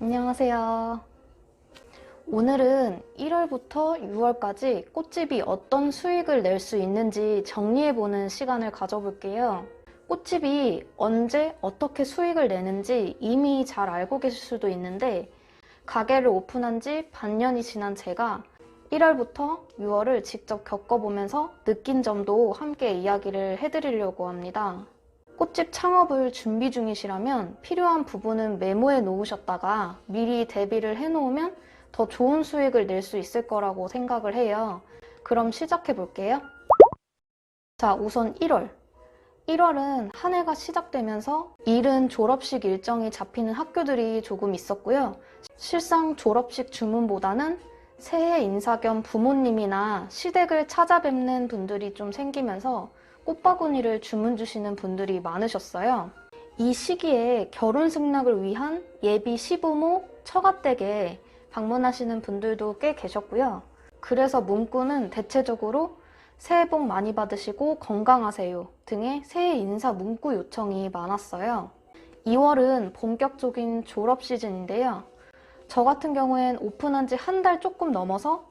안녕하세요. 오늘은 1월부터 6월까지 꽃집이 어떤 수익을 낼 수 있는지 정리해보는 시간을 가져볼게요. 꽃집이 언제 어떻게 수익을 내는지 이미 잘 알고 계실 수도 있는데 가게를 오픈한 지 반년이 지난 제가 1월부터 6월을 직접 겪어보면서 느낀 점도 함께 이야기를 해드리려고 합니다. 꽃집 창업을 준비 중이시라면 필요한 부분은 메모해 놓으셨다가 미리 대비를 해 놓으면 더 좋은 수익을 낼 수 있을 거라고 생각을 해요. 그럼 시작해 볼게요. 자, 우선 1월. 1월은 한 해가 시작되면서 일은 졸업식 일정이 잡히는 학교들이 조금 있었고요. 실상 졸업식 주문보다는 새해 인사 겸 부모님이나 시댁을 찾아뵙는 분들이 좀 생기면서 꽃바구니를 주문 주시는 분들이 많으셨어요. 이 시기에 결혼 승낙을 위한 예비 시부모 처가댁에 방문하시는 분들도 꽤 계셨고요. 그래서 문구는 대체적으로 새해 복 많이 받으시고 건강하세요 등의 새해 인사 문구 요청이 많았어요. 2월은 본격적인 졸업 시즌인데요. 저 같은 경우엔 오픈한 지 한 달 조금 넘어서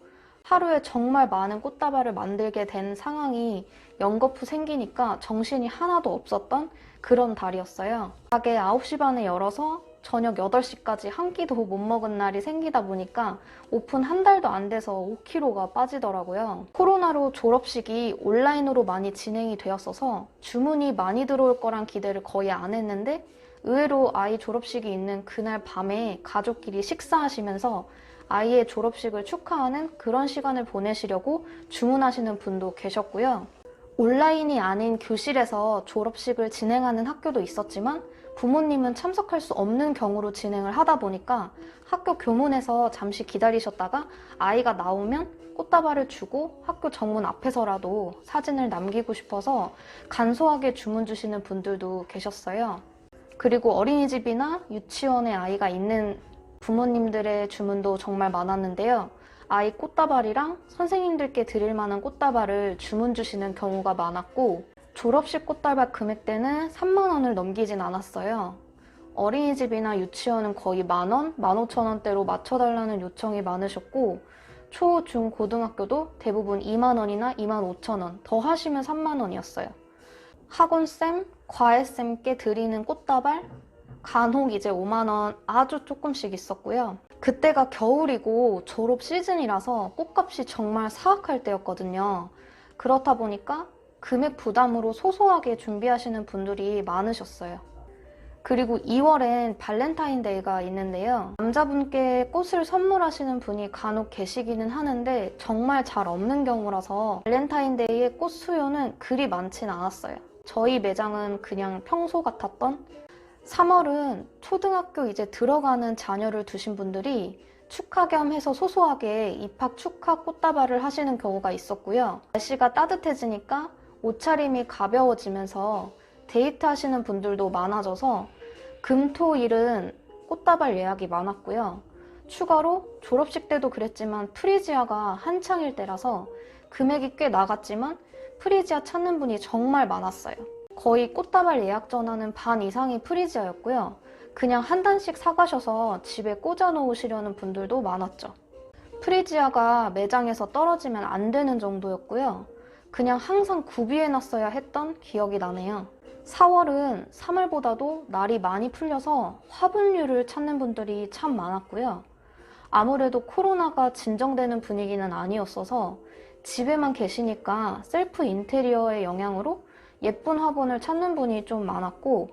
하루에 정말 많은 꽃다발을 만들게 된 상황이 연거푸 생기니까 정신이 하나도 없었던 그런 달이었어요. 가게 9시 반에 열어서 저녁 8시까지 한 끼도 못 먹은 날이 생기다 보니까 오픈 한 달도 안 돼서 5kg가 빠지더라고요. 코로나로 졸업식이 온라인으로 많이 진행이 되었어서 주문이 많이 들어올 거란 기대를 거의 안 했는데 의외로 아이 졸업식이 있는 그날 밤에 가족끼리 식사하시면서 아이의 졸업식을 축하하는 그런 시간을 보내시려고 주문하시는 분도 계셨고요. 온라인이 아닌 교실에서 졸업식을 진행하는 학교도 있었지만 부모님은 참석할 수 없는 경우로 진행을 하다 보니까 학교 교문에서 잠시 기다리셨다가 아이가 나오면 꽃다발을 주고 학교 정문 앞에서라도 사진을 남기고 싶어서 간소하게 주문 주시는 분들도 계셨어요. 그리고 어린이집이나 유치원에 아이가 있는 부모님들의 주문도 정말 많았는데요. 아이 꽃다발이랑 선생님들께 드릴 만한 꽃다발을 주문 주시는 경우가 많았고 졸업식 꽃다발 금액대는 3만 원을 넘기진 않았어요. 어린이집이나 유치원은 거의 만 원, 만 오천 원대로 맞춰달라는 요청이 많으셨고 초, 중, 고등학교도 대부분 2만 원이나 2만 5천 원, 더 하시면 3만 원이었어요. 학원쌤, 과외쌤께 드리는 꽃다발, 간혹 이제 5만 원 아주 조금씩 있었고요. 그때가 겨울이고 졸업 시즌이라서 꽃값이 정말 사악할 때였거든요. 그렇다 보니까 금액 부담으로 소소하게 준비하시는 분들이 많으셨어요. 그리고 2월엔 발렌타인데이가 있는데요. 남자분께 꽃을 선물하시는 분이 간혹 계시기는 하는데 정말 잘 없는 경우라서 발렌타인데이의 꽃 수요는 그리 많진 않았어요. 저희 매장은 그냥 평소 같았던 3월은 초등학교 이제 들어가는 자녀를 두신 분들이 축하 겸 해서 소소하게 입학 축하 꽃다발을 하시는 경우가 있었고요. 날씨가 따뜻해지니까 옷차림이 가벼워지면서 데이트 하시는 분들도 많아져서 금, 토, 일은 꽃다발 예약이 많았고요. 추가로 졸업식 때도 그랬지만 프리지아가 한창일 때라서 금액이 꽤 나갔지만 프리지아 찾는 분이 정말 많았어요. 거의 꽃다발 예약 전화는 반 이상이 프리지아였고요. 그냥 한 단씩 사가셔서 집에 꽂아 놓으시려는 분들도 많았죠. 프리지아가 매장에서 떨어지면 안 되는 정도였고요. 그냥 항상 구비해 놨어야 했던 기억이 나네요. 4월은 3월보다도 날이 많이 풀려서 화분류를 찾는 분들이 참 많았고요. 아무래도 코로나가 진정되는 분위기는 아니었어서 집에만 계시니까 셀프 인테리어의 영향으로 예쁜 화분을 찾는 분이 좀 많았고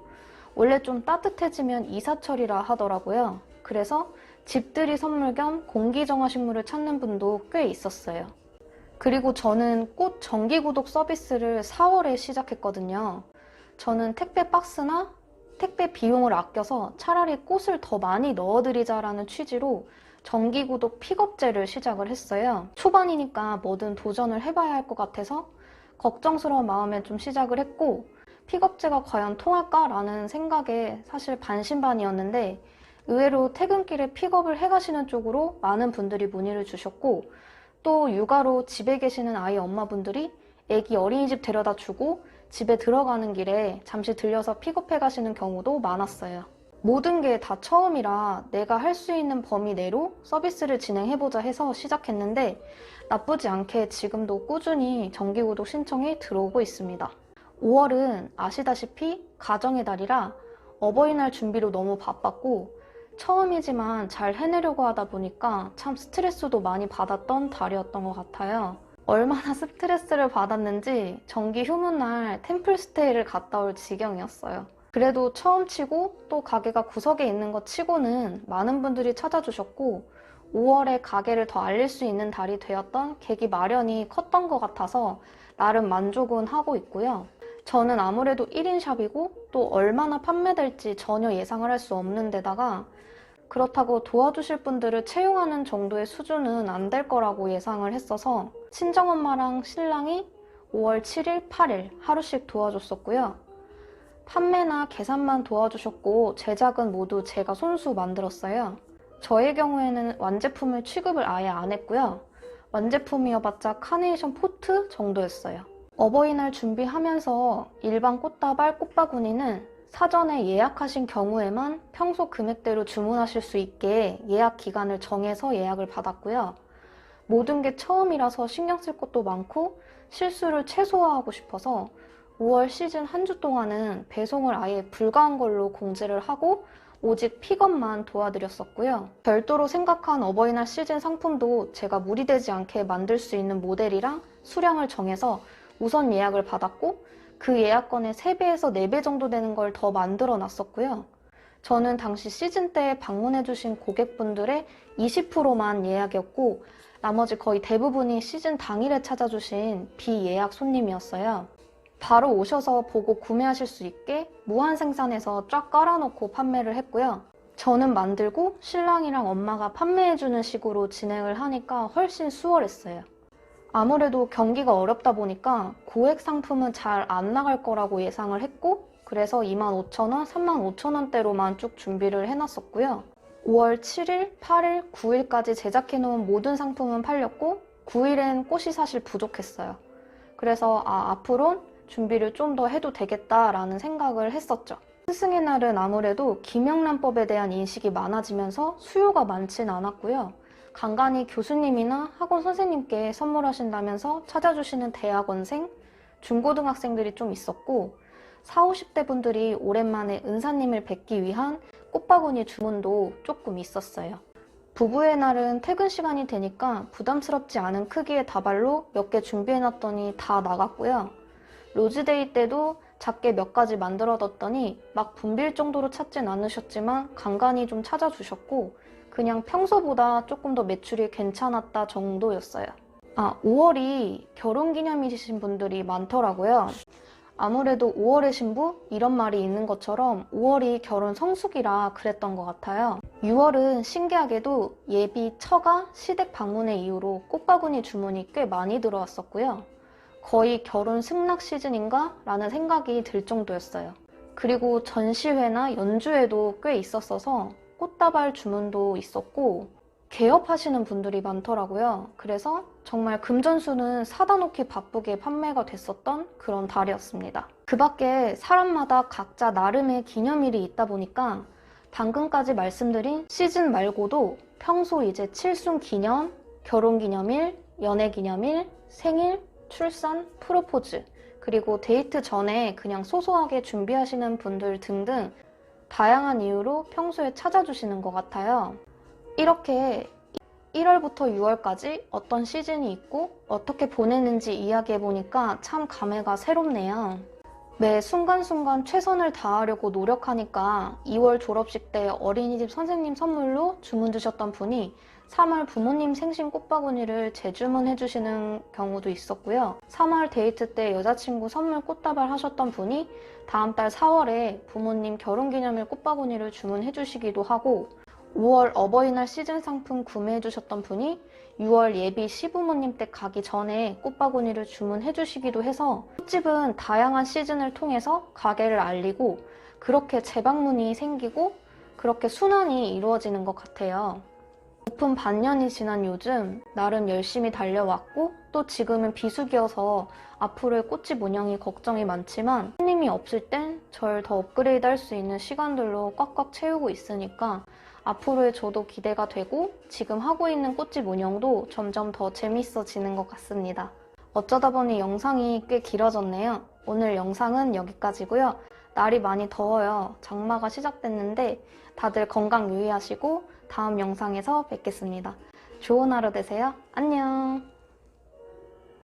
원래 좀 따뜻해지면 이사철이라 하더라고요. 그래서 집들이 선물 겸 공기정화 식물을 찾는 분도 꽤 있었어요. 그리고 저는 꽃 정기구독 서비스를 4월에 시작했거든요. 저는 택배 박스나 택배 비용을 아껴서 차라리 꽃을 더 많이 넣어드리자라는 취지로 정기구독 픽업제를 시작을 했어요. 초반이니까 뭐든 도전을 해봐야 할 것 같아서 걱정스러운 마음에 좀 시작을 했고 픽업제가 과연 통할까라는 생각에 사실 반신반이었는데 의외로 퇴근길에 픽업을 해가시는 쪽으로 많은 분들이 문의를 주셨고 또 육아로 집에 계시는 아이 엄마분들이 애기 어린이집 데려다 주고 집에 들어가는 길에 잠시 들려서 픽업해 가시는 경우도 많았어요. 모든 게 다 처음이라 내가 할 수 있는 범위 내로 서비스를 진행해보자 해서 시작했는데 나쁘지 않게 지금도 꾸준히 정기구독 신청이 들어오고 있습니다. 5월은 아시다시피 가정의 달이라 어버이날 준비로 너무 바빴고 처음이지만 잘 해내려고 하다 보니까 참 스트레스도 많이 받았던 달이었던 것 같아요. 얼마나 스트레스를 받았는지 정기 휴무날 템플스테이를 갔다 올 지경이었어요. 그래도 처음 치고 또 가게가 구석에 있는 것 치고는 많은 분들이 찾아주셨고 5월에 가게를 더 알릴 수 있는 달이 되었던 계기 마련이 컸던 것 같아서 나름 만족은 하고 있고요. 저는 아무래도 1인 샵이고 또 얼마나 판매될지 전혀 예상을 할 수 없는 데다가 그렇다고 도와주실 분들을 채용하는 정도의 수준은 안 될 거라고 예상을 했어서 친정엄마랑 신랑이 5월 7일, 8일 하루씩 도와줬었고요. 판매나 계산만 도와주셨고 제작은 모두 제가 손수 만들었어요. 저의 경우에는 완제품을 취급을 아예 안 했고요. 완제품이어봤자 카네이션 포트 정도였어요. 어버이날 준비하면서 일반 꽃다발, 꽃바구니는 사전에 예약하신 경우에만 평소 금액대로 주문하실 수 있게 예약 기간을 정해서 예약을 받았고요. 모든 게 처음이라서 신경 쓸 것도 많고 실수를 최소화하고 싶어서 5월 시즌 한 주 동안은 배송을 아예 불가한 걸로 공지를 하고 오직 픽업만 도와드렸었고요. 별도로 생각한 어버이날 시즌 상품도 제가 무리되지 않게 만들 수 있는 모델이랑 수량을 정해서 우선 예약을 받았고 그 예약건의 3배에서 4배 정도 되는 걸 더 만들어 놨었고요. 저는 당시 시즌 때 방문해주신 고객분들의 20%만 예약이었고 나머지 거의 대부분이 시즌 당일에 찾아주신 비예약 손님이었어요. 바로 오셔서 보고 구매하실 수 있게 무한 생산해서 쫙 깔아놓고 판매를 했고요. 저는 만들고 신랑이랑 엄마가 판매해주는 식으로 진행을 하니까 훨씬 수월했어요. 아무래도 경기가 어렵다 보니까 고액 상품은 잘 안 나갈 거라고 예상을 했고 그래서 25,000원, 35,000원대로만 쭉 준비를 해놨었고요. 5월 7일, 8일, 9일까지 제작해놓은 모든 상품은 팔렸고 9일엔 꽃이 사실 부족했어요. 그래서 아, 앞으론 준비를 좀 더 해도 되겠다라는 생각을 했었죠. 스승의 날은 아무래도 김영란법에 대한 인식이 많아지면서 수요가 많진 않았고요. 간간히 교수님이나 학원 선생님께 선물하신다면서 찾아주시는 대학원생, 중고등학생들이 좀 있었고 40, 50대 분들이 오랜만에 은사님을 뵙기 위한 꽃바구니 주문도 조금 있었어요. 부부의 날은 퇴근 시간이 되니까 부담스럽지 않은 크기의 다발로 몇 개 준비해놨더니 다 나갔고요. 로즈데이 때도 작게 몇 가지 만들어뒀더니 막 붐빌 정도로 찾진 않으셨지만 간간히 좀 찾아주셨고 그냥 평소보다 조금 더 매출이 괜찮았다 정도였어요. 아, 5월이 결혼 기념이신 분들이 많더라고요. 아무래도 5월의 신부? 이런 말이 있는 것처럼 5월이 결혼 성수기라 그랬던 것 같아요. 6월은 신기하게도 예비 처가 시댁 방문의 이후로 꽃바구니 주문이 꽤 많이 들어왔었고요. 거의 결혼 승낙 시즌인가? 라는 생각이 들 정도였어요. 그리고 전시회나 연주회도 꽤 있었어서 꽃다발 주문도 있었고 개업하시는 분들이 많더라고요. 그래서 정말 금전수는 사다 놓기 바쁘게 판매가 됐었던 그런 달이었습니다. 그 밖에 사람마다 각자 나름의 기념일이 있다 보니까 방금까지 말씀드린 시즌 말고도 평소 이제 칠순 기념, 결혼 기념일, 연애 기념일, 생일, 출산, 프로포즈, 그리고 데이트 전에 그냥 소소하게 준비하시는 분들 등등 다양한 이유로 평소에 찾아주시는 것 같아요. 이렇게 1월부터 6월까지 어떤 시즌이 있고 어떻게 보내는지 이야기해보니까 참 감회가 새롭네요. 매 순간순간 최선을 다하려고 노력하니까 2월 졸업식 때 어린이집 선생님 선물로 주문 주셨던 분이 3월 부모님 생신 꽃바구니를 재주문해 주시는 경우도 있었고요. 3월 데이트 때 여자친구 선물 꽃다발 하셨던 분이 다음 달 4월에 부모님 결혼기념일 꽃바구니를 주문해 주시기도 하고 5월 어버이날 시즌 상품 구매해 주셨던 분이 6월 예비 시부모님 댁 가기 전에 꽃바구니를 주문해 주시기도 해서 꽃집은 다양한 시즌을 통해서 가게를 알리고 그렇게 재방문이 생기고 그렇게 순환이 이루어지는 것 같아요. 오픈 반년이 지난 요즘 나름 열심히 달려왔고 또 지금은 비수기여서 앞으로의 꽃집 운영이 걱정이 많지만 손님이 없을 땐 절 더 업그레이드 할 수 있는 시간들로 꽉꽉 채우고 있으니까 앞으로의 저도 기대가 되고 지금 하고 있는 꽃집 운영도 점점 더 재밌어지는 것 같습니다. 어쩌다 보니 영상이 꽤 길어졌네요. 오늘 영상은 여기까지고요. 날이 많이 더워요. 장마가 시작됐는데 다들 건강 유의하시고 다음 영상에서 뵙겠습니다. 좋은 하루 되세요. 안녕.